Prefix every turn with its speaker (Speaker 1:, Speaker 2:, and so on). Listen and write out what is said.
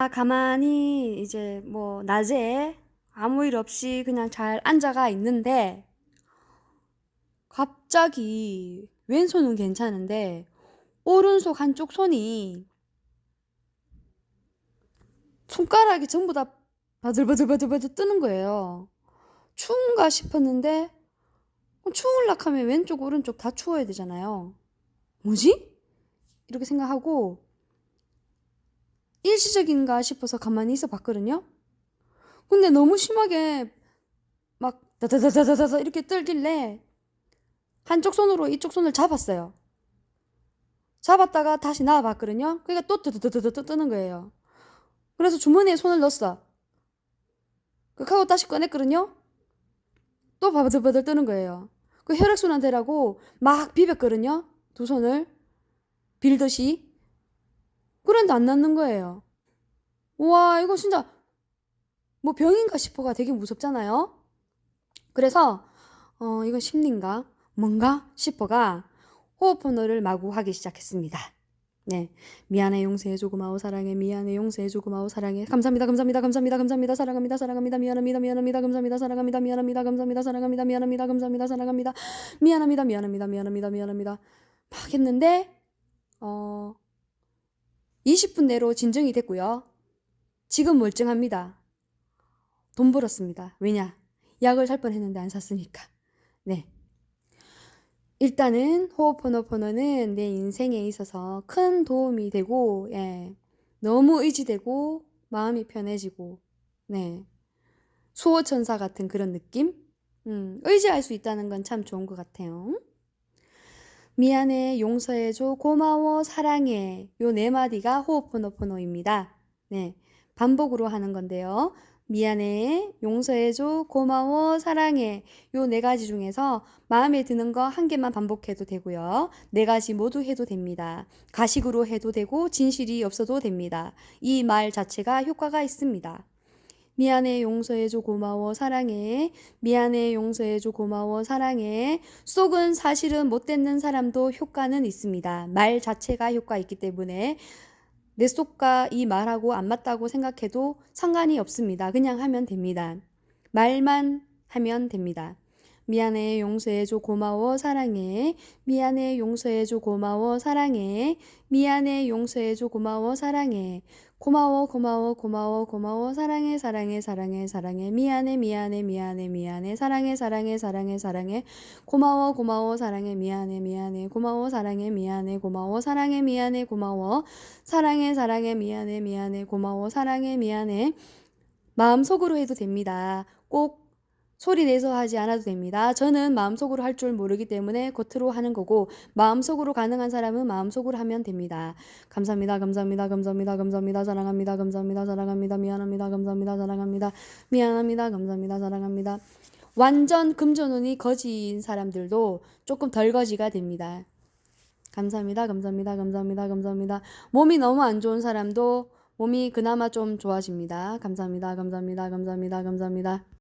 Speaker 1: 아, 가만히 이제 뭐 낮에 아무 일 없이 그냥 잘 앉아가 있는데 갑자기 왼손은 괜찮은데 오른손 한쪽 손이 손가락이 전부 다 바들바들바들바들 뜨는 거예요. 추운가 싶었는데 어, 추울락 하면 왼쪽 오른쪽 다 추워야 되잖아요. 뭐지? 이렇게 생각하고 일시적인가 싶어서 가만히 있어 봤거든요. 근데 너무 심하게 막 다다다다다다 이렇게 떨길래 한쪽 손으로 이쪽 손을 잡았어요. 잡았다가 다시 나와 봤거든요. 그러니까 또 뜨뜨뜨뜨뜨 뜨는 거예요. 그래서 주머니에 손을 넣었어. 그렇게 하고 다시 꺼냈거든요. 또 바들바들 뜨는 거예요. 그 혈액순환 되라고 막 비볐거든요. 두 손을 빌듯이. 그런데 안 낫는 거예요. 우와, 이거 진짜 뭐 병인가 싶어가 되게 무섭잖아요. 그래서 어, 이건 심리인가? 뭔가 싶어가 호흡 번호를 마구 하기 시작했습니다. 네, 미안해 용서해줘 고마워 사랑해. 미안해 용서해줘 고마워 사랑해. 감사합니다 감사합니다 감사합니다 감사합니다. 사랑합니다 사랑합니다. 미안합니다 미안합니다 감사합니다 사랑합니다 미안합니다 감사합니다 사랑합니다 미안합니다 감사합니다 사랑합니다. 미안합니다 미안합니다 미안합니다 미안합니다. 막 했는데 어 20분 내로 진정이 됐고요. 지금 멀쩡합니다. 돈 벌었습니다. 왜냐? 약을 살 뻔했는데 안 샀으니까. 네. 일단은 호흡포노포노는 내 인생에 있어서 큰 도움이 되고, 예. 너무 의지되고, 마음이 편해지고, 네. 수호천사 같은 그런 느낌? 음, 의지할 수 있다는 건 참 좋은 것 같아요. 미안해, 용서해줘, 고마워, 사랑해. 요 네 마디가 호흡포노포노입니다. 네. 반복으로 하는 건데요. 미안해, 용서해줘, 고마워, 사랑해. 요 네 가지 중에서 마음에 드는 거 한 개만 반복해도 되고요. 네 가지 모두 해도 됩니다. 가식으로 해도 되고 진실이 없어도 됩니다. 이 말 자체가 효과가 있습니다. 미안해, 용서해줘, 고마워, 사랑해. 미안해, 용서해줘, 고마워, 사랑해. 속은 사실은 못 듣는 사람도 효과는 있습니다. 말 자체가 효과 있기 때문에 내 속과 이 말하고 안 맞다고 생각해도 상관이 없습니다. 그냥 하면 됩니다. 말만 하면 됩니다. 미안해, 용서해줘, 고마워, 사랑해. 미안해, 용서해줘, 고마워, 사랑해. 미안해, 용서해줘, 고마워, 사랑해. 고마워, 고마워, 고마워, 고마워, 사랑해, 사랑해, 사랑해, 사랑해. 미안해, 미안해, 미안해, 미안해. 사랑해, 사랑해, 사랑해, 사랑해. 고마워, 고마워, 사랑해, 미안해, 미안해. 고마워, 사랑해, 미안해, 고마워, 사랑해, 미안해, 고마워. 사랑해, 사랑해, 미안해, 미안해, 고마워, 사랑해, 미안해. 마음속으로 해도 됩니다. 꼭 소리 내서 하지 않아도 됩니다. 저는 마음속으로 할 줄 모르기 때문에 겉으로 하는 거고 마음속으로 가능한 사람은 마음속으로 하면 됩니다. 감사합니다. 감사합니다. 감사합니다. 감사합니다. 사랑합니다. 감사합니다. 사랑합니다. 미안합니다. 감사합니다. 사랑합니다. 미안합니다. 감사합니다. 사랑합니다. 완전 금전운이 거지인 사람들도 조금 덜 거지가 됩니다. 감사합니다. 감사합니다. 감사합니다. 감사합니다. 몸이 너무 안 좋은 사람도 몸이 그나마 좀 좋아집니다. 감사합니다. 감사합니다. 감사합니다. 감사합니다.